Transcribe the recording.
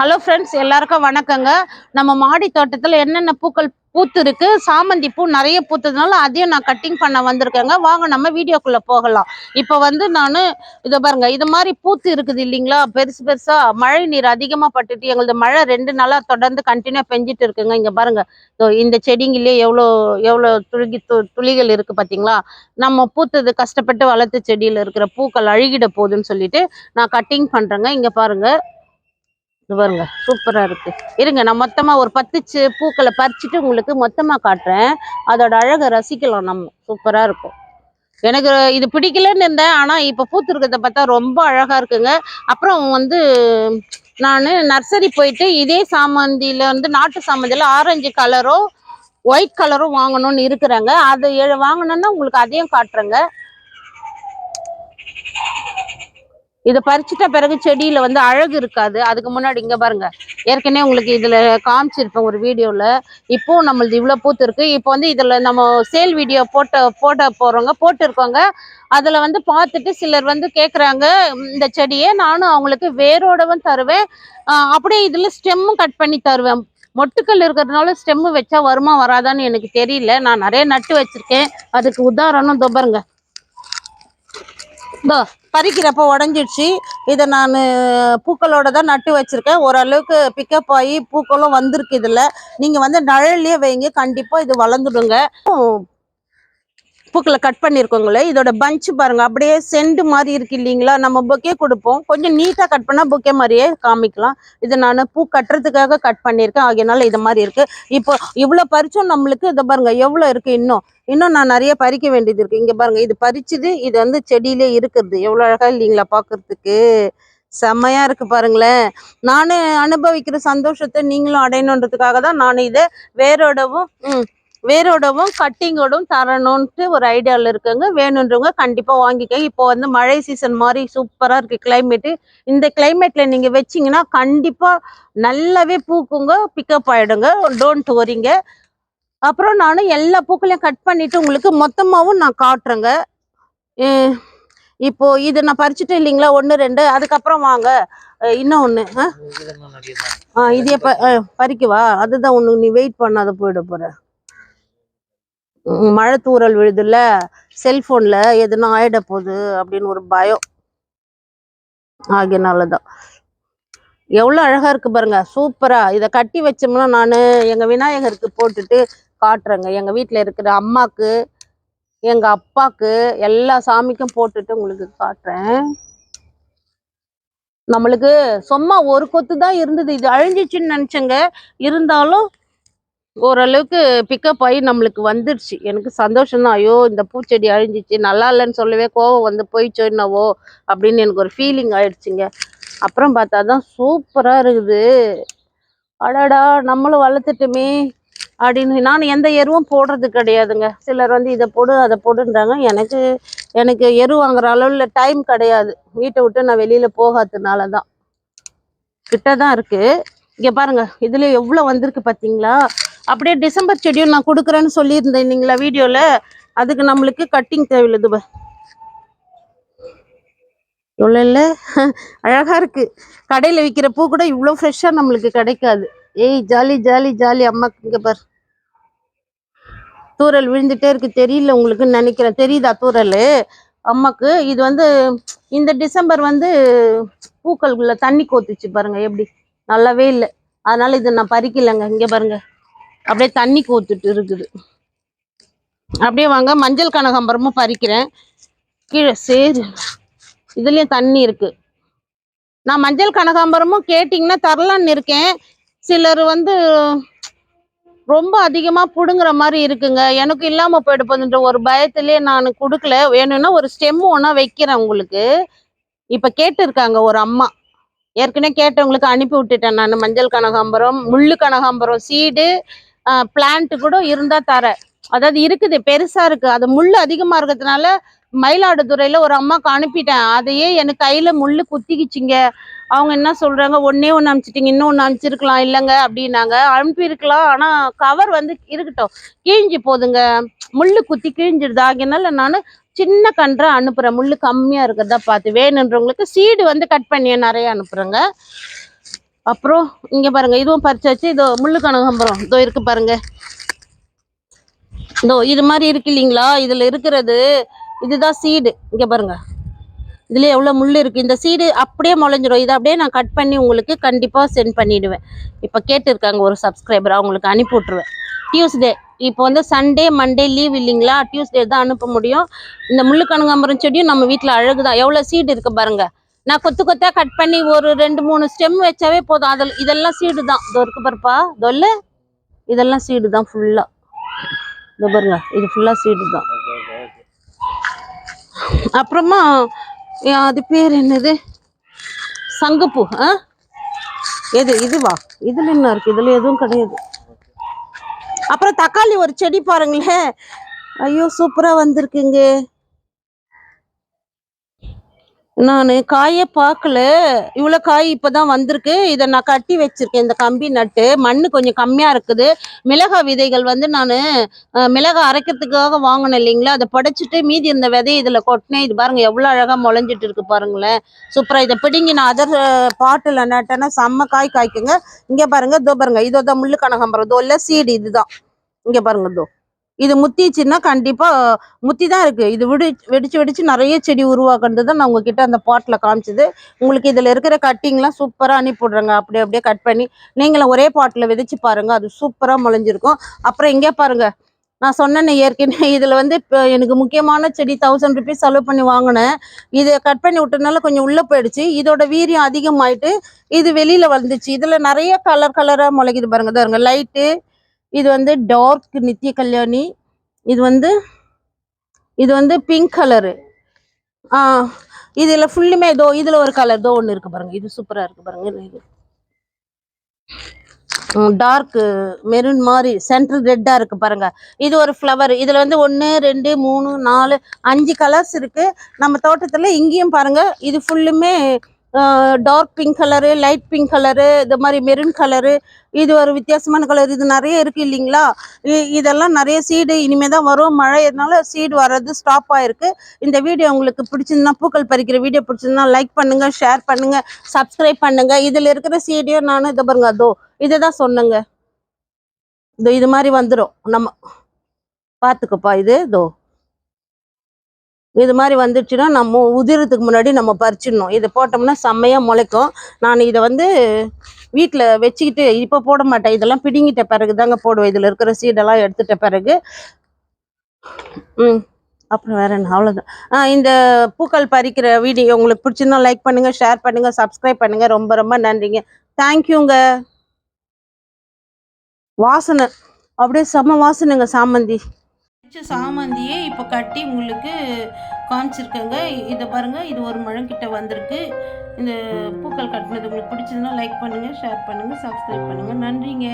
Hello friends எல்லாருக்கும் வணக்கங்க. நம்ம மாடி தோட்டத்தில் என்னென்ன பூக்கள் பூத்து இருக்கு சாமந்தி பூ நிறைய பூத்ததுனால அதையும் நான் கட்டிங் பண்ண வந்திருக்கேங்க. வாங்க நம்ம வீடியோக்குள்ள போகலாம். இப்போ வந்து நான் இதை பாருங்க இது மாதிரி பூத்து இருக்குது இல்லைங்களா? பெருசு பெருசா மழை நீர் அதிகமா பட்டுட்டு எங்களது மழை ரெண்டு நாளா தொடர்ந்து கண்டினியூ பெஞ்சிட்டு இருக்குங்க. இங்க பாருங்க இந்த செடிங்களே எவ்வளோ எவ்வளோ துளிகி து- துளிகள் இருக்கு பாத்தீங்களா? நம்ம பூத்தது கஷ்டப்பட்டு வளர்த்து செடியில இருக்கிற பூக்கள் அழுகிட போகுதுன்னு சொல்லிட்டு நான் கட்டிங் பண்றேங்க. இங்க பாருங்க பாருங்க சூப்பராக இருக்கு. இருங்க நான் மொத்தமாக ஒரு பத்து செ- பூக்களை பறிச்சுட்டு உங்களுக்கு மொத்தமாக காட்டுறேன். அதோட அழகை ரசிக்கலாம் நம்ம. சூப்பராக இருக்கும். எனக்கு இது பிடிக்கலன்னு இருந்தேன் ஆனால் இப்போ பூத்திருக்கிறத பார்த்தா ரொம்ப அழகாக இருக்குங்க. அப்புறம் வந்து நான் நர்சரி போயிட்டு இதே சாமந்தியில் வந்து நாட்டு சாமந்தியில் ஆரஞ்சு கலரும் ஒயிட் கலரும் வாங்கணும்னு இருக்கிறாங்க. அதை ஏ- வாங்கணும்னா உங்களுக்கு அதையும் காட்டுறேங்க. இதை பறிச்சிட்ட பிறகு செடியில வந்து அழகு இருக்காது. அதுக்கு முன்னாடி இங்க பாருங்க. ஏற்கனவே உங்களுக்கு இதுல காமிச்சிருப்பேன் ஒரு வீடியோல. இப்போ நம்மளது இவ்வளவு பூத்து இருக்கு. இப்போ வந்து இதுல நம்ம சேல் வீடியோ போட்ட போட்ட போறவங்க போட்டு அதில் அதுல வந்து பார்த்துட்டு சிலர் வந்து கேக்குறாங்க இந்த செடியை நானும் அவங்களுக்கு வேரோடவும் தருவேன். அப்படியே இதுல ஸ்டெம்மும் கட் பண்ணி தருவேன். மொட்டுக்கள் இருக்கிறதுனால ஸ்டெம்மு வச்சா வருமா வராதான்னு எனக்கு தெரியல. நான் நிறைய நட்டு வச்சிருக்கேன். அதுக்கு உதாரணம் இதோ இதோ பறிக்கிறப்ப உடஞ்சிடுச்சு. இதை நான் பூக்களோட தான் நட்டு வச்சிருக்கேன். ஓரளவுக்கு பிக்கப் ஆகி பூக்களும் வந்திருக்கு இதில். நீங்கள் வந்து நிழல்லையே வைங்க. கண்டிப்பாக இது வளர்ந்துடுங்க. பூக்களை கட் பண்ணியிருக்கோங்களே இதோட பஞ்ச் பாருங்கள் அப்படியே செண்டு மாதிரி இருக்கு இல்லைங்களா? நம்ம பொக்கே கொடுப்போம். கொஞ்சம் நீட்டாக கட் பண்ணால் பொக்கே மாதிரியே காமிக்கலாம். இது நான் பூ கட்டுறதுக்காக கட் பண்ணியிருக்கேன். ஆகையனால இது மாதிரி இருக்கு. இப்போ இவ்வளோ பறிச்சும் நம்மளுக்கு. இதை பாருங்கள் எவ்வளோ இருக்குது இன்னும்? இன்னும் நான் நிறைய பறிக்க வேண்டியது இருக்கு. இங்கே பாருங்கள் இது பறிச்சுது இது வந்து செடியிலே இருக்கிறது. எவ்வளோ அழகாக இல்லைங்களா பார்க்குறதுக்கு செம்மையா இருக்கு பாருங்களேன். நான் அனுபவிக்கிற சந்தோஷத்தை நீங்களும் அடையணுன்றதுக்காக தான் நான் இதை வேரோடவும் ம், வேரோடவும் கட்டிங்கோடும் தரணும்ட்டு ஒரு ஐடியாவில் இருக்குங்க. வேணுன்றவங்க கண்டிப்பா வாங்கிக்க இப்போ வந்து மழை சீசன் மாதிரி சூப்பரா இருக்கு கிளைமேட்டு இந்த கிளைமேட்ல நீங்க வச்சீங்கன்னா கண்டிப்பா நல்லாவே பூக்குங்க பிக்கப் ஆயிடுங்க. டோன்ட் வரிங்க அப்புறம் நான் எல்லா பூக்களையும் கட் பண்ணிட்டு உங்களுக்கு மொத்தமாவும் நான் காட்டுறேங்க. இப்போ இது நான் பறிச்சுட்டு இல்லைங்களா? ஒன்று ரெண்டு. அதுக்கப்புறம் வாங்க. இன்னும் ஒன்று ஆ? இதே ப அஹ் பறிக்கவா? அதுதான் ஒன்று நீ வெயிட் பண்ணாத போயிட போற. உம், மழை தூறல் விழுதுல செல்போன்ல எதுனா ஆயிட போகுது அப்படின்னு ஒரு பயம். ஆகியனால தான் எவ்வளோ அழகா இருக்கு பாருங்க சூப்பரா. இதை கட்டி வச்சோம்னா நான் எங்க விநாயகருக்கு போட்டுட்டு காட்டுறேங்க. எங்க வீட்டில் இருக்கிற அம்மாக்கு எங்க அப்பாக்கு எல்லா சாமிக்கும் போட்டுட்டு உங்களுக்கு காட்டுறேன். நம்மளுக்கு சும்மா ஒரு கொத்து தான் இருந்தது. இது அழிஞ்சிச்சுன்னு நினச்சேங்க. இருந்தாலும் ஓரளவுக்கு பிக்கப் ஆகி நம்மளுக்கு வந்துடுச்சு எனக்கு சந்தோஷம் தான். ஐயோ இந்த பூச்செடி அழிஞ்சிச்சு. நல்லா இல்லைன்னு சொல்லவே கோவம் வந்து போயிச்சோ என்னவோ அப்படின்னு எனக்கு ஒரு ஃபீலிங் ஆயிடுச்சுங்க. அப்புறம் பார்த்தா தான் சூப்பராக இருக்குது. அடாடா நம்மளும் வளர்த்துட்டுமே அப்படின்னு. நான் எந்த எருவும் போடுறது கிடையாதுங்க. சிலர் வந்து இதை போடு அதை போடுன்றாங்க. எனக்கு எனக்கு எரு வாங்குற அளவில் டைம் கிடையாது. வீட்டை விட்டு நான் வெளியில் போகாததுனால தான். கிட்ட தான் இருக்குது இங்கே பாருங்கள் இதில் எவ்வளோ வந்திருக்கு பார்த்தீங்களா? அப்படியே டிசம்பர் செடியும் நான் கொடுக்குறேன்னு சொல்லியிருந்தேன் இல்லைங்களா வீடியோல? அதுக்கு நம்மளுக்கு கட்டிங் தேவையில்லை இது இவ்வளோ இல்லை? அழகா இருக்கு. கடையில விற்கிற பூ கூட இவ்வளோ ஃப்ரெஷ்ஷாக நம்மளுக்கு கிடைக்காது. ஏய் ஜாலி ஜாலி ஜாலி அம்மாக்கு இங்க பாரு. தூரல் விழுந்துட்டே இருக்கு. தெரியல உங்களுக்குன்னு நினைக்கிறேன். தெரியுதா தூரல் அம்மாக்கு இது வந்து இந்த டிசம்பர் வந்து பூக்களுக்குள்ள தண்ணி கோத்துச்சு பாருங்க எப்படி? நல்லாவே இல்லை. அதனால இது நான் பறிக்கலைங்க. இங்க பாருங்க. அப்படியே தண்ணி கோத்துட்டு இருக்குது. அப்படியே வாங்க மஞ்சள் கனகாம்பரமும் பறிக்கிறேன். கீழே சேரு. இதுலயும் தண்ணி இருக்கு. நான் மஞ்சள் கனகாம்பரமும் கேட்டிங்கன்னா தரலான்னு இருக்கேன். சிலர் வந்து ரொம்ப அதிகமா புடுங்குற மாதிரி இருக்குங்க. எனக்கு இல்லாம போயிட ஒரு பயத்திலேயே நான் கொடுக்கல. வேணும்னா ஒரு ஸ்டெம் ஒன்றா வைக்கிறேன் உங்களுக்கு. இப்ப கேட்டிருக்காங்க ஒரு அம்மா. ஏற்கனவே கேட்டவங்களுக்கு அனுப்பி விட்டுட்டேன் நான். மஞ்சள் கனகாம்பரம் முள்ளு கனகாம்பரம் சீடு பிளான்ட் கூட இருந்தா தரேன் அதாவது இருக்குது பெருசா இருக்கு. அது முள் அதிகமா இருக்கிறதுனால மயிலாடுதுறையில ஒரு அம்மாவுக்கு அனுப்பிட்டேன். அதையே எனக்கு கையில முள்ளு குத்திக்கிச்சிங்க. அவங்க என்ன சொல்றாங்க? ஒன்னே ஒன்று அனுப்பிச்சிட்டிங்க இன்னும் ஒன்று அனுப்பிச்சிருக்கலாம் இல்லைங்க அப்படின்னாங்க. அனுப்பியிருக்கலாம் ஆனா கவர் வந்து இருக்கட்டும். கிழிஞ்சு போதுங்க. முள்ளு குத்தி கிழிஞ்சிடுது ஆகினால நான் சின்ன கன்றா அனுப்புறேன். முள்ளு கம்மியா இருக்கிறதா பார்த்து. வேணுன்றவங்களுக்கு சீடு வந்து கட் பண்ணி நிறைய அனுப்புறேங்க. அப்புறம் இங்க பாருங்க இதுவும் பறிச்சாச்சு இதோ முள்ளு கனகாம்பரம் இதோ இருக்கு பாருங்க. இதோ இது மாதிரி இருக்கு இல்லைங்களா? இதுல இருக்கிறது இதுதான் சீடு இங்க பாருங்க. இதுல எவ்வளவு முள் இருக்கு. இந்த சீடு அப்படியே முளைஞ்சிடும் இதை அப்படியே நான் கட் பண்ணி உங்களுக்கு கண்டிப்பா சென்ட் பண்ணிடுவேன். இப்ப கேட்டிருக்காங்க ஒரு சப்ஸ்கிரைபர் அவங்களுக்கு அனுப்பி விட்டுருவேன். டியூஸ்டே இப்போ வந்து சண்டே மண்டே லீவ் இல்லைங்களா? டியூஸ்டே தான் அனுப்ப முடியும். இந்த முள்ளு கனகாம்பரம் செடியும் நம்ம வீட்டில் அழகுதான். எவ்வளோ சீடு இருக்கு பாருங்க. நான் கொத்து கொத்தா கட் பண்ணி ஒரு ரெண்டு மூணு ஸ்டெம் வச்சாவே போதும். அதில் இதெல்லாம் சீடு தான். இதோ பருப்பா. தொல்ல இதெல்லாம் சீடு தான் ஃபுல்லாக இதோ பாருங்க. இது ஃபுல்லாக சீடு தான். அப்புறமா அது பேர் என்னது? சங்கப்பூ ஆ? எது இதுவா? இதுல என்ன இருக்கு? இதுல எதுவும் கிடையாது. அப்புறம் தக்காளி ஒரு செடி பாருங்களேன். ஐயோ சூப்பரா வந்திருக்குங்க. நான் காயை பார்க்கல இவ்வளோ காய் இப்பதான் வந்திருக்கு. இதை நான் கட்டி வச்சிருக்கேன். இந்த கம்பி நட்டு மண்ணு கொஞ்சம் கம்மியா இருக்குது. மிளகாய் விதைகள் வந்து நான் மிளகாய் அரைக்கிறதுக்காக வாங்கினேன் இல்லைங்களா? அதை படைச்சிட்டு மீதி இருந்த விதை இதில் கொட்டினேன். இது பாருங்க எவ்வளோ அழகா முளைஞ்சிட்டு இருக்கு பாருங்களேன். சூப்பரா. இதை பிடிங்கி நான் அதர் பாட்டில் நட்டேன்னா செம்ம காய் காய்க்குங்க. இங்க பாருங்க இதோ பாருங்க. இதோ தான் முள்ளு கனகாம்பரம். இதோ இல்லை சீடு இதுதான். இங்க பாருங்க இதோ. இது முத்திச்சுன்னா கண்டிப்பாக முத்தி தான் இருக்குது இது விடு வெடிச்சு வெடிச்சு நிறைய செடி உருவாக்குறது தான் நான் உங்ககிட்ட அந்த பாட்டில் காமிச்சது. உங்களுக்கு இதில் இருக்கிற கட்டிங்லாம் சூப்பராக அனுப்பிவிடுறேங்க. அப்படியே அப்படியே கட் பண்ணி நீங்களும் ஒரே பாட்டில் விதைச்சு பாருங்கள் அது சூப்பராக முளைஞ்சிருக்கும். அப்புறம் இங்கே பாருங்கள் நான் சொன்னேன் ஏற்கனவே இதில் வந்து இப்போ எனக்கு முக்கியமான செடி தௌசண்ட் ருபீஸ் செலவு பண்ணி வாங்கினேன். இதை கட் பண்ணி விட்டதுனால கொஞ்சம் உள்ளே போயிடுச்சு. இதோட வீரியம் அதிகமாயிட்டு இது வெளியில் வந்துச்சு. இதில் நிறைய கலர் கலராக முளைக்குது பாருங்க. பாருங்க லைட்டு இது வந்து டார்க் நித்திய கல்யாணி. இது வந்து இது வந்து பிங்க் கலரு ஆ இதுல ஃபுல்லுமே இதோ இதுல ஒரு கலர் இதோ ஒன்று இருக்கு பாருங்க. இது சூப்பரா இருக்கு பாருங்க. இது- டார்க்கு மெரூன் மாதிரி சென்ட்ரல் ரெட்டா இருக்கு பாருங்க. இது ஒரு ஃப்ளவர் இதுல வந்து ஒன்று ரெண்டு மூணு நாலு அஞ்சு கலர்ஸ் இருக்கு. நம்ம தோட்டத்துல இங்கேயும் பாருங்க. இது ஃபுல்லுமே dark pink colour light pink colour இது மாதிரி மெரூன் கலரு இது ஒரு வித்தியாசமான கலர் இது நிறைய இருக்குது இல்லைங்களா? இ- இதெல்லாம் நிறைய சீடு இனிமே தான் வரும். மழைனால சீடு வர்றது ஸ்டாப் ஆயிருக்கு. இந்த வீடியோ உங்களுக்கு பிடிச்சிருந்தா பூக்கள் பறிக்கிற வீடியோ பிடிச்சிருந்தா லைக் பண்ணுங்கள் ஷேர் பண்ணுங்கள் சப்ஸ்கிரைப் பண்ணுங்கள் இதில் இருக்கிற சீடியோ நானும் இதை பாருங்க அதோ இதை தான் சொன்னேங்க. இது இது மாதிரி வந்துடும் நம்ம பார்த்துக்கப்பா இது இதோ. இது மாதிரி வந்துச்சுன்னா நம்ம உதிரத்துக்கு முன்னாடி நம்ம பறிச்சிடணும். இதை போட்டோம்னா செம்மையாக முளைக்கும். நான் இதை வந்து வீட்டில் வச்சுக்கிட்டு இப்போ போட மாட்டேன். இதெல்லாம் பிடுங்கிட்ட பிறகு தாங்க போடுவேன். இதில் இருக்கிற சீடெல்லாம் எடுத்துட்ட பிறகு. ம். அப்புறம் வேற என்ன? அவ்வளோதான் ஆ இந்த பூக்கள் பறிக்கிற வீடியோ உங்களுக்கு பிடிச்சிருந்தா லைக் பண்ணுங்கள் ஷேர் பண்ணுங்கள் சப்ஸ்கிரைப் பண்ணுங்கள் ரொம்ப ரொம்ப நன்றிங்க. தேங்க்யூங்க வாசனை. அப்படியே செம்ம வாசனைங்க சாமந்தி. வச்ச சாமந்தியே இப்போ கட்டி உங்களுக்கு காமிச்சிருக்கேங்க. இதை பாருங்கள் இது ஒரு முழங்கிட்ட வந்திருக்கு. இந்த பூக்கள் கட்டினது உங்களுக்கு பிடிச்சதுன்னா லைக் பண்ணுங்கள் ஷேர் பண்ணுங்கள் சப்ஸ்கிரைப் பண்ணுங்கள் நன்றிங்க.